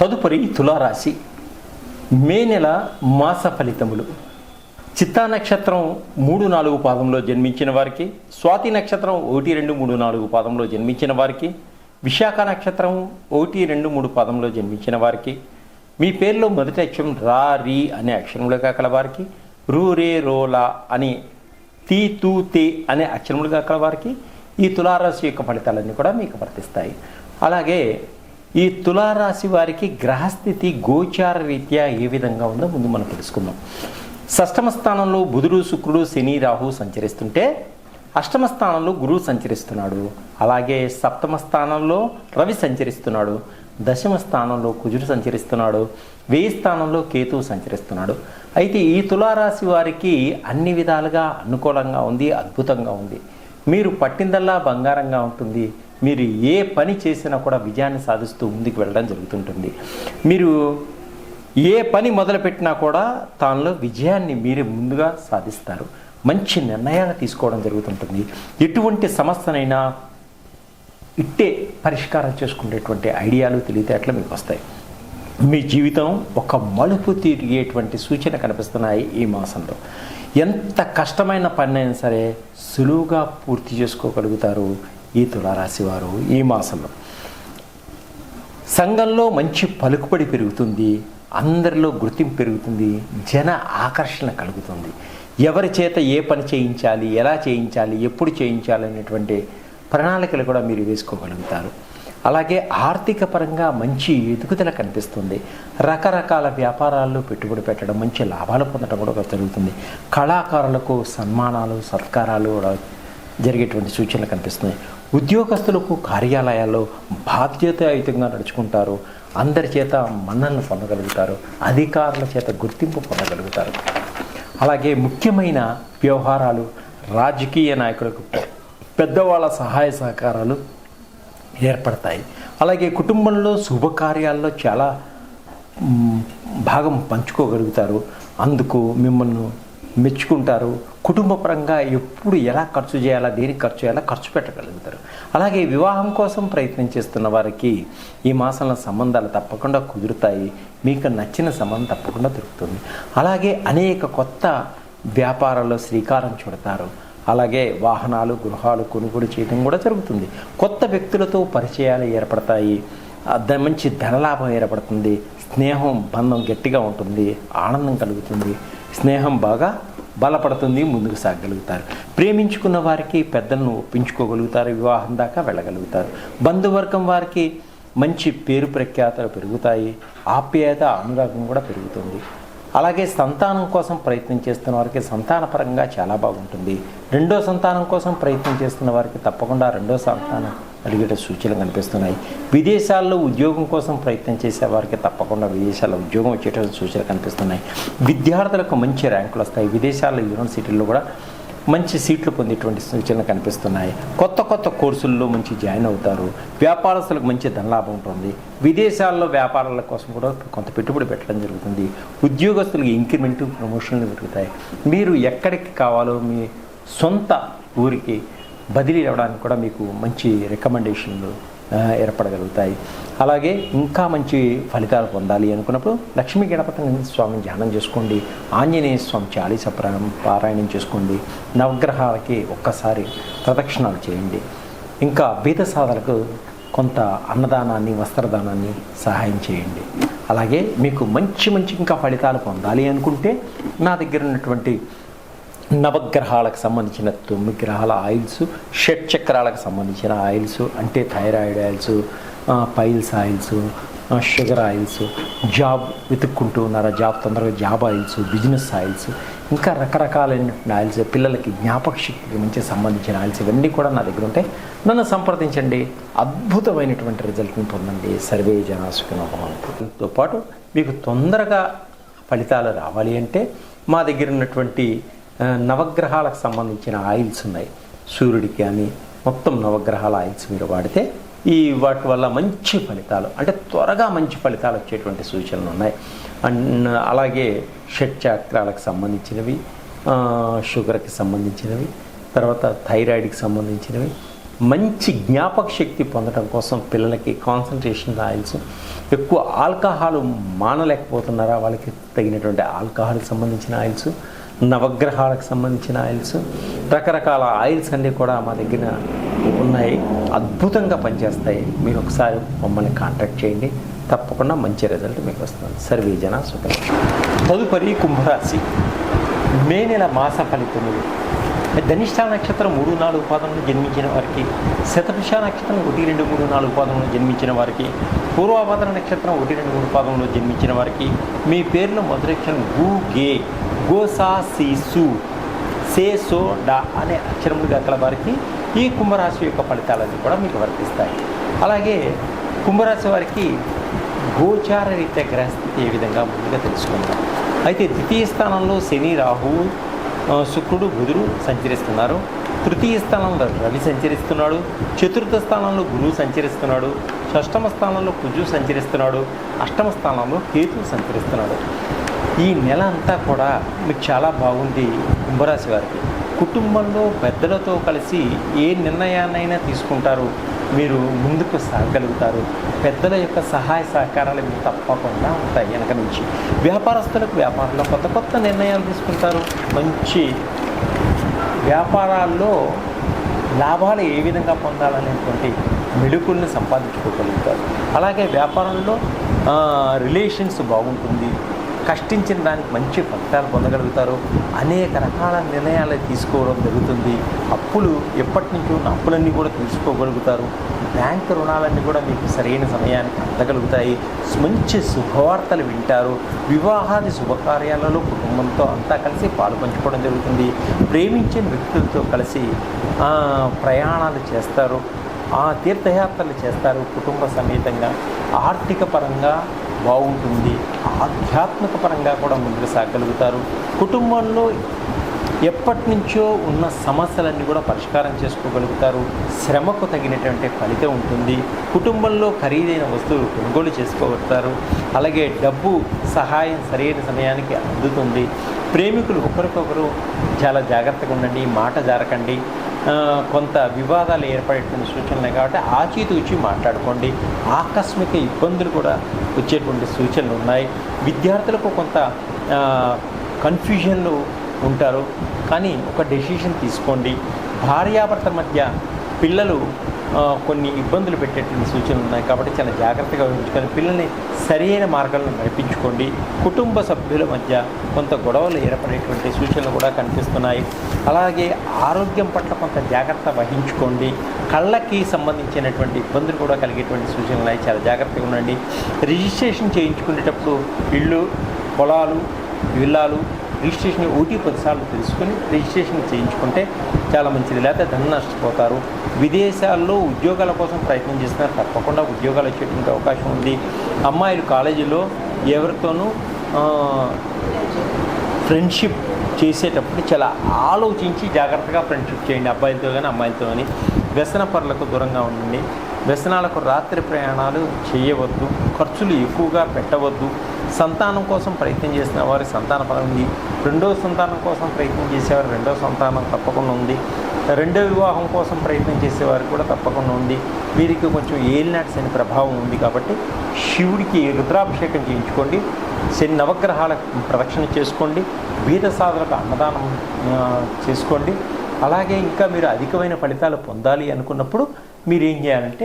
తదుపరి తులారాశి. మే నెల మాస ఫలితములు. చిత్తా నక్షత్రం మూడు నాలుగు పాదంలో జన్మించిన వారికి స్వాతి నక్షత్రం ఒకటి రెండు మూడు నాలుగు పాదంలో జన్మించిన వారికి విశాఖ నక్షత్రం ఒకటి రెండు మూడు పాదంలో జన్మించిన వారికి మీ పేరులో మొదటి అక్షరం రా రీ అనే అక్షరములుగా కలవారికి రూ రే రోలా అని తీ తూ తే అనే అక్షరములుగా కలవారికి ఈ తులారాశి యొక్క ఫలితాలన్నీ కూడా మీకు వర్తిస్తాయి. అలాగే ఈ తులారాశి వారికి గ్రహస్థితి గోచార రీత్యా ఏ విధంగా ఉందో ముందు మనం తెలుసుకుందాం. షష్టమ స్థానంలో బుధుడు శుక్రుడు శని రాహు సంచరిస్తుంటే అష్టమ స్థానంలో గురువు సంచరిస్తున్నాడు. అలాగే సప్తమ స్థానంలో రవి సంచరిస్తున్నాడు. దశమ స్థానంలో కుజుడు సంచరిస్తున్నాడు. వెయ్యి స్థానంలో కేతువు సంచరిస్తున్నాడు. అయితే ఈ తులారాశి వారికి అన్ని విధాలుగా అనుకూలంగా ఉంది అద్భుతంగా ఉంది. మీరు పట్టిందల్లా బంగారంగా ఉంటుంది. మీరు ఏ పని చేసినా కూడా విజయాన్ని సాధిస్తూ ముందుకు వెళ్ళడం జరుగుతుంటుంది. మీరు ఏ పని మొదలుపెట్టినా కూడా దానిలో విజయాన్ని మీరు ముందుగా సాధిస్తారు. మంచి నిర్ణయాలు తీసుకోవడం జరుగుతుంటుంది. ఎటువంటి సమస్యనైనా ఇట్టే పరిష్కారం చేసుకునేటువంటి ఐడియాలు తెలివితేటలు మీకు వస్తాయి. మీ జీవితం ఒక మలుపు తిరిగేటువంటి సూచన కనిపిస్తున్నాయి ఈ మాసంలో. ఎంత కష్టమైన పని అయినా సరే సులువుగా పూర్తి చేసుకోగలుగుతారు. ఈ తులారాశి వారు ఈ మాసంలో. సంఘంలో మంచి పలుకుబడి పెరుగుతుంది అందరిలో గుర్తింపు పెరుగుతుంది జన ఆకర్షణ కలుగుతుంది. ఎవరి చేత ఏ పని చేయించాలి ఎలా చేయించాలి ఎప్పుడు చేయించాలి అనేటువంటి ప్రణాళికలు కూడా మీరు వేసుకోగలుగుతారు. అలాగే ఆర్థిక పరంగా మంచి ఎదుగుదల కనిపిస్తుంది. రకరకాల వ్యాపారాల్లో పెట్టుబడి పెట్టడం మంచి లాభాలు పొందడం కూడా జరుగుతుంది. కళాకారులకు సన్మానాలు సత్కారాలు కూడా జరిగేటువంటి సూచనలు కనిపిస్తున్నాయి. ఉద్యోగస్తులకు కార్యాలయాల్లో బాధ్యతాయుతంగా నడుచుకుంటారు. అందరి చేత మన్నలను పొందగలుగుతారు. అధికారుల చేత గుర్తింపు పొందగలుగుతారు. అలాగే ముఖ్యమైన వ్యవహారాలు రాజకీయ నాయకులకు పెద్దవాళ్ళ సహాయ సహకారాలు ఏర్పడతాయి. అలాగే కుటుంబంలో శుభకార్యాల్లో చాలా భాగం పంచుకోగలుగుతారు. అందుకు మిమ్మల్ని మెచ్చుకుంటారు. కుటుంబపరంగా ఎప్పుడు ఎలా ఖర్చు చేయాలా దేనికి ఖర్చు చేయాలా ఖర్చు పెట్టగలుగుతారు. అలాగే వివాహం కోసం ప్రయత్నం చేస్తున్న వారికి ఈ మాసంలో సంబంధాలు తప్పకుండా కుదురుతాయి. మీకు నచ్చిన సంబంధం తప్పకుండా దొరుకుతుంది. అలాగే అనేక కొత్త వ్యాపారాల్లో శ్రీకారం చుడతారు. అలాగే వాహనాలు గృహాలు కొనుగోలు చేయడం కూడా జరుగుతుంది. కొత్త వ్యక్తులతో పరిచయాలు ఏర్పడతాయి. మంచి ధనలాభం ఏర్పడుతుంది. స్నేహం బంధం గట్టిగా ఉంటుంది. ఆనందం కలుగుతుంది. స్నేహం బాగా బలపడుతుంది ముందుకు సాగగలుగుతారు ప్రేమించుకున్న వారికి పెద్దలను ఒప్పించుకోగలుగుతారు వివాహం దాకా వెళ్ళగలుగుతారు. బంధువర్గం వారికి మంచి పేరు ప్రఖ్యాతలు పెరుగుతాయి ఆప్యాయత అనురాగం కూడా పెరుగుతుంది. అలాగే సంతానం కోసం ప్రయత్నం చేస్తున్న వారికి సంతానపరంగా చాలా బాగుంటుంది. రెండో సంతానం కోసం ప్రయత్నం చేస్తున్న వారికి తప్పకుండా రెండో సంతానం అడిగేట సూచనలు కనిపిస్తున్నాయి. విదేశాల్లో ఉద్యోగం కోసం ప్రయత్నం చేసే వారికి తప్పకుండా విదేశాల్లో ఉద్యోగం వచ్చేటువంటి సూచనలు కనిపిస్తున్నాయి. విద్యార్థులకు మంచి ర్యాంకులు వస్తాయి. విదేశాల్లో యూనివర్సిటీల్లో కూడా మంచి సీట్లు పొందేటువంటి సూచనలు కనిపిస్తున్నాయి. కొత్త కొత్త కోర్సుల్లో మంచి జాయిన్ అవుతారు. వ్యాపారస్తులకు మంచి ధనలాభం ఉంటుంది. విదేశాల్లో వ్యాపారాల కోసం కూడా కొంత పెట్టుబడి పెట్టడం జరుగుతుంది. ఉద్యోగస్తులకు ఇంక్రిమెంట్ ప్రమోషన్లు పెరుగుతాయి మీరు ఎక్కడికి కావాలో మీ సొంత ఊరికి బదిలీ అవ్వడానికి కూడా మీకు మంచి రికమెండేషన్లు ఏర్పడగలుగుతాయి. అలాగే ఇంకా మంచి ఫలితాలు పొందాలి అనుకున్నప్పుడు లక్ష్మీ గణపతి స్వామిని ధ్యానం చేసుకోండి ఆంజనేయ స్వామి చాలీస పారాయణం చేసుకోండి నవగ్రహాలకి ఒక్కసారి ప్రదక్షిణాలు చేయండి. ఇంకా బీద సాధలకు కొంత అన్నదానాన్ని వస్త్రదానాన్ని సహాయం చేయండి. అలాగే మీకు మంచి మంచి ఇంకా ఫలితాలు పొందాలి అనుకుంటే నా దగ్గర ఉన్నటువంటి నవగ్రహాలకు సంబంధించిన తొమ్మిది గ్రహాల ఆయిల్స్ షట్ చక్రాలకు సంబంధించిన ఆయిల్స్ అంటే thyroid oils piles oils sugar oils job వెతుక్కుంటూ ఉన్నారా? జాబ్ తొందరగా జాబ్ ఆయిల్స్ బిజినెస్ ఆయిల్స్ ఇంకా రకరకాలైన ఆయిల్స్ పిల్లలకి జ్ఞాపక శక్తికి మంచి సంబంధించిన ఆయిల్స్ ఇవన్నీ కూడా నా దగ్గర ఉంటాయి నన్ను సంప్రదించండి. అద్భుతమైనటువంటి రిజల్ట్ని పొందండి. సర్వే జనాసుకుతో పాటు మీకు తొందరగా ఫలితాలు రావాలి అంటే మా దగ్గర ఉన్నటువంటి నవగ్రహాలకు సంబంధించిన ఆయిల్స్ ఉన్నాయి. సూర్యుడికి కానీ మొత్తం నవగ్రహాల ఆయిల్స్ మీరు వాడితే ఈ వాటి వల్ల మంచి ఫలితాలు అంటే త్వరగా మంచి ఫలితాలు వచ్చేటువంటి సూచనలు ఉన్నాయి. అండ్ అలాగే షట్ చక్రాలకు సంబంధించినవి షుగర్కి సంబంధించినవి తర్వాత థైరాయిడ్కి సంబంధించినవి. మంచి జ్ఞాపక శక్తి పొందడం కోసం పిల్లలకి కాన్సన్ట్రేషన్ ఆయిల్స్ ఎక్కువ ఆల్కహాల్ మానలేకపోతున్నారా వాళ్ళకి తగినటువంటి ఆల్కహాల్కి సంబంధించిన ఆయిల్స్ నవగ్రహాలకు సంబంధించిన ఆయిల్స్ రకరకాల ఆయిల్స్ అన్నీ కూడా మా దగ్గర ఉన్నాయి. అద్భుతంగా పనిచేస్తాయి. మీరు ఒకసారి మమ్మల్ని కాంటాక్ట్ చేయండి. తప్పకుండా మంచి రిజల్ట్ మీకు వస్తుంది. సర్వీజన సుఖం తదుపరి కుంభరాశి. మే నెల మాస ఫలితములు. ధనిష్ట నక్షత్రం మూడు నాలుగు పాదములు జన్మించిన వారికి శతభిష నక్షత్రం ఒకటి రెండు మూడు నాలుగు పాదములు జన్మించిన వారికి పూర్వాభాద్ర నక్షత్రం ఒకటి రెండు మూడు పాదంలో జన్మించిన వారికి మీ పేరులో మొదలక్షరం గు గే. గోసా సీసు సే సో డా అనే అక్షరములు గల వారికి ఈ కుంభరాశి యొక్క ఫలితాలన్నీ కూడా మీకు వర్తిస్తాయి. అలాగే కుంభరాశి వారికి గోచార రీత్యా గ్రహస్థితి ఏ విధంగా ముందుగా తెలుసుకుందాం. అయితే ద్వితీయ స్థానంలో శని రాహువు శుక్రుడు బుధుడు సంచరిస్తున్నారు. తృతీయ స్థానంలో రవి సంచరిస్తున్నాడు. చతుర్థ స్థానంలో గురువు సంచరిస్తున్నాడు. షష్టమ స్థానంలో కుజు సంచరిస్తున్నాడు. అష్టమ స్థానంలో కేతు సంచరిస్తున్నాడు. ఈ నెల అంతా కూడా మీకు చాలా బాగుంది కుంభరాశి వారికి. కుటుంబంలో పెద్దలతో కలిసి ఏ నిర్ణయాన్నైనా తీసుకుంటారు. మీరు ముందుకు సాగలుగుతారు. పెద్దల యొక్క సహాయ సహకారాలు మీకు తప్పకుండా ఉంటాయి వెనక నుంచి. వ్యాపారస్తులకు వ్యాపారంలో కొత్త కొత్త నిర్ణయాలు తీసుకుంటారు. మంచి వ్యాపారాల్లో లాభాలు ఏ విధంగా పొందాలనేటువంటి మెడుకుల్ని సంపాదించుకోగలుగుతారు. అలాగే వ్యాపారంలో రిలేషన్స్ బాగుంటుంది. కష్టించిన దానికి మంచి ఫలితాలు పొందగలుగుతారు. అనేక రకాల నిర్ణయాలు తీసుకోవడం జరుగుతుంది. అప్పులు ఎప్పటి నుంచో ఉన్న అప్పులన్నీ కూడా తీసుకోగలుగుతారు. బ్యాంక్ రుణాలన్నీ కూడా మీకు సరైన సమయానికి అందగలుగుతాయి. మంచి శుభవార్తలు వింటారు. వివాహాది శుభకార్యాలలో కుటుంబంతో అంతా కలిసి పాలు పంచుకోవడం జరుగుతుంది. ప్రేమించిన వ్యక్తులతో కలిసి ప్రయాణాలు చేస్తారు. ఆ తీర్థయాత్రలు చేస్తారు కుటుంబ సమేతంగా. ఆర్థిక పరంగా బాగుంటుంది. ఆధ్యాత్మిక పరంగా కూడా ముందుకు సాగలుగుతారు. కుటుంబంలో ఎప్పటి నుంచో ఉన్న సమస్యలన్నీ కూడా పరిష్కారం చేసుకోగలుగుతారు. శ్రమకు తగినటువంటి ఫలితం ఉంటుంది. కుటుంబంలో ఖరీదైన వస్తువులు కొనుగోలు చేసుకోగలుగుతారు. అలాగే డబ్బు సహాయం సరైన సమయానికి అందుతుంది. ప్రేమికులు ఒకరికొకరు చాలా జాగ్రత్తగా ఉండండి. మాట జారకండి. కొంత వివాదాలు ఏర్పడేటువంటి సూచనలు ఉన్నాయి కాబట్టి ఆచితూచి మాట్లాడుకోండి. ఆకస్మిక ఇబ్బందులు కూడా వచ్చేటువంటి సూచనలు ఉన్నాయి. విద్యార్థులకు కొంత కన్ఫ్యూజన్లు ఉంటారు. కానీ ఒక డెసిషన్ తీసుకోండి. భార్యాభర్త మధ్య పిల్లలు కొన్ని ఇబ్బందులు పెట్టేటువంటి సూచనలు ఉన్నాయి కాబట్టి చాలా జాగ్రత్తగా ఉంచుకొని పిల్లల్ని సరైన మార్గంలో నడిపించుకోండి. కుటుంబ సభ్యుల మధ్య కొంత గొడవలు ఏర్పడేటువంటి సూచనలు కూడా కనిపిస్తున్నాయి. అలాగే ఆరోగ్యం పట్ల కొంత జాగ్రత్త వహించుకోండి. కళ్ళకి సంబంధించినటువంటి ఇబ్బందులు కూడా కలిగేటువంటి సూచనలు ఉన్నాయి. చాలా జాగ్రత్తగా ఉండండి. రిజిస్ట్రేషన్ చేయించుకునేటప్పుడు ఇళ్ళు పొలాలు విల్లాలు రిజిస్ట్రేషన్ ఒకటి పదిసార్లు తెలుసుకొని రిజిస్ట్రేషన్ చేయించుకుంటే చాలా మంచిది. లేకపోతే ధన నష్టపోతారు. విదేశాల్లో ఉద్యోగాల కోసం ప్రయత్నం చేసినా తప్పకుండా ఉద్యోగాలు వచ్చేటువంటి అవకాశం ఉంది. అమ్మాయిలు కాలేజీలో ఎవరితోనూ ఫ్రెండ్షిప్ చేసేటప్పుడు చాలా ఆలోచించి జాగ్రత్తగా ఫ్రెండ్షిప్ చేయండి. అబ్బాయిలతో కానీ అమ్మాయిలతో కానీ వ్యసన పరులకు దూరంగా ఉండండి. వ్యసనాలకు రాత్రి ప్రయాణాలు చేయవద్దు. ఖర్చులు ఎక్కువగా పెట్టవద్దు. సంతానం కోసం ప్రయత్నం చేసిన వారి సంతాన ఫలం ఉంది. రెండో సంతానం కోసం ప్రయత్నం చేసేవారు రెండో సంతానం తప్పకుండా ఉంది. రెండో వివాహం కోసం ప్రయత్నం చేసేవారికి కూడా తప్పకుండా ఉంది. వీరికి కొంచెం ఏలినాటి శని ప్రభావం ఉంది కాబట్టి శివుడికి రుద్రాభిషేకం చేయించుకోండి. శని నవగ్రహాల ప్రదక్షిణ చేసుకోండి. బీద సాధులకు అన్నదానం చేసుకోండి. అలాగే ఇంకా మీరు అధికమైన ఫలితాలు పొందాలి అనుకున్నప్పుడు మీరు ఏం చేయాలంటే